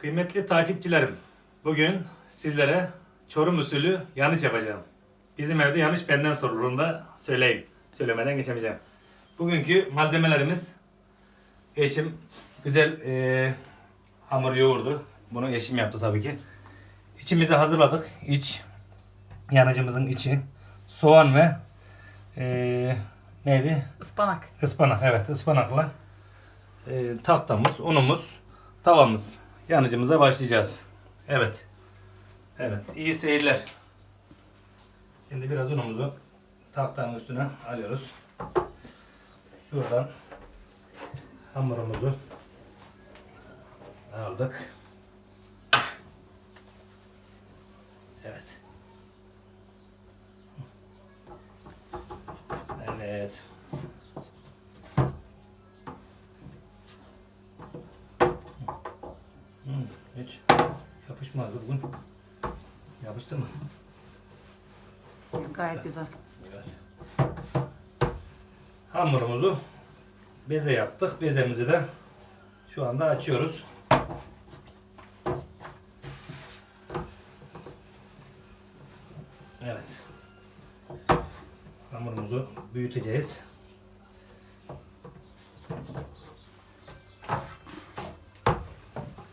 Kıymetli takipçilerim, bugün sizlere Çorum usulü yanıç yapacağım. Bizim evde yanıç benden sorulur, onu da söyleyeyim. Söylemeden geçemeyeceğim. Bugünkü malzemelerimiz, eşim güzel eee, hamur yoğurdu. Bunu eşim yaptı tabii ki. İçimizi hazırladık. İç, yanıcımızın içi, soğan ve eee, neydi? Ispanak. Ispanak evet ıspanakla e, tahtamız, unumuz, tavamız. Yanıcımıza başlayacağız. Evet. Evet. iyi seyirler. Şimdi biraz unumuzu tahtanın üstüne alıyoruz. Şuradan hamurumuzu aldık. Evet. Evet. Hiç yapışmaz bugün. Yapıştı mı? Gayet güzel. Evet. Hamurumuzu beze yaptık. Bezemizi de şu anda açıyoruz. Evet. Hamurumuzu büyüteceğiz.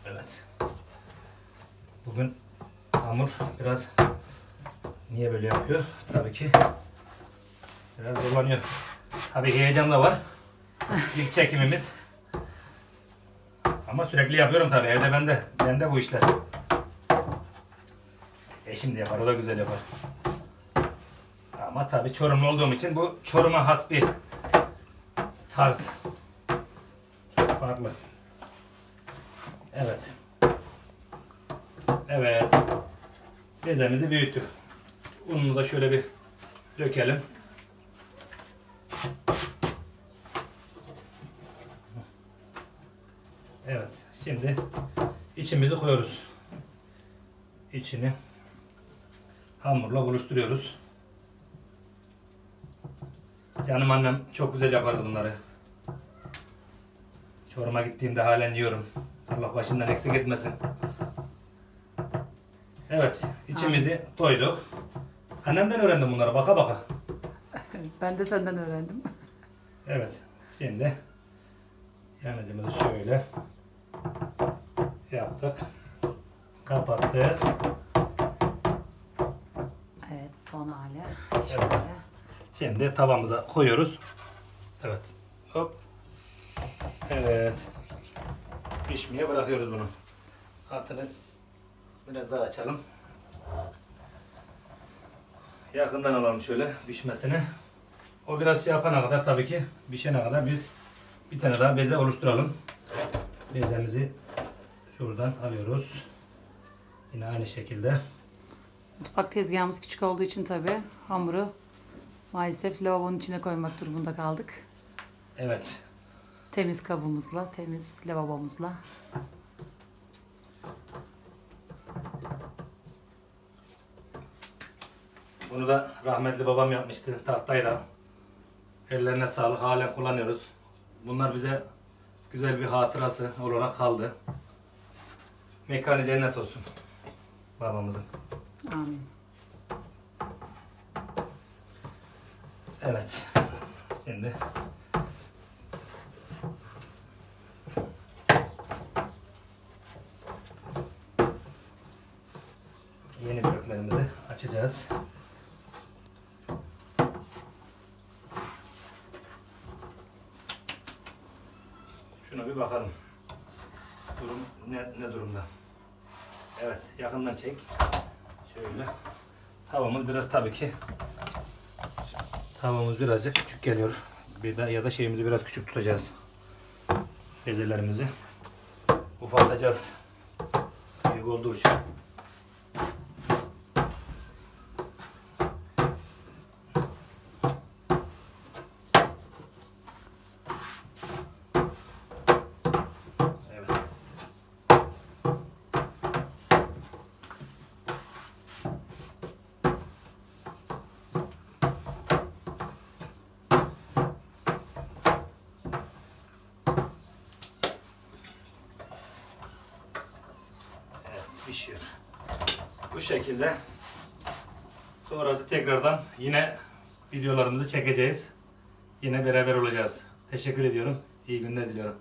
Evet. Bugün hamur biraz niye böyle yapıyor? Tabii ki biraz zorlanıyor. Tabii heyecan da var. İlk çekimimiz. Ama sürekli yapıyorum tabii. Evde bende. Bende bu işler. Eşim de yapar. O da güzel yapar. Ama tabii Çorumlu olduğum için bu Çorum'a has bir tarz. Farklı. Evet. Evet. Bezemizi büyüttük. Ununu da şöyle bir dökelim. Evet. Şimdi içimizi koyuyoruz. İçini hamurla buluşturuyoruz. Canım annem çok güzel yapardı bunları. Çorum'a gittiğimde halen yiyorum. Allah başından eksik etmesin. Evet, içimizi koyduk. Annemden öğrendim bunları baka baka. Ben de senden öğrendim. Evet, şimdi yanıcımızı şöyle yaptık. Kapattık. Evet son hali. Şöyle. Şimdi tavamıza koyuyoruz. Evet. Hop. Evet. Pişmeye bırakıyoruz bunu. Altını biraz daha açalım. Yakından alalım şöyle pişmesini. O biraz şey yapana kadar tabii ki pişene kadar biz bir tane daha beze oluşturalım. Bezemizi şuradan alıyoruz. Yine aynı şekilde. Mutfak tezgahımız küçük olduğu için tabi hamuru maalesef lavabonun içine koymak durumunda kaldık. Evet. Temiz kabımızla, temiz lavabomuzla. Bunu da rahmetli babam yapmıştı tahtayla. Ellerine sağlık halen kullanıyoruz. Bunlar bize güzel bir hatırası olarak kaldı. Mekanı cennet olsun babamızın. Amin. Evet. Şimdi yeni bloklarımızı açacağız. Bir bakalım. Durum ne, ne durumda? Evet, yakından çek. Şöyle. Havamız biraz tabii ki Tavamız birazcık küçük geliyor. Bir de ya da şeyimizi biraz küçük tutacağız. Bezelerimizi ufaltacağız. Büyük olduğu için. Evet. Pişiyor. Bu şekilde sonrası tekrardan yine videolarımızı çekeceğiz. Yine beraber olacağız. Teşekkür ediyorum. İyi günler diliyorum.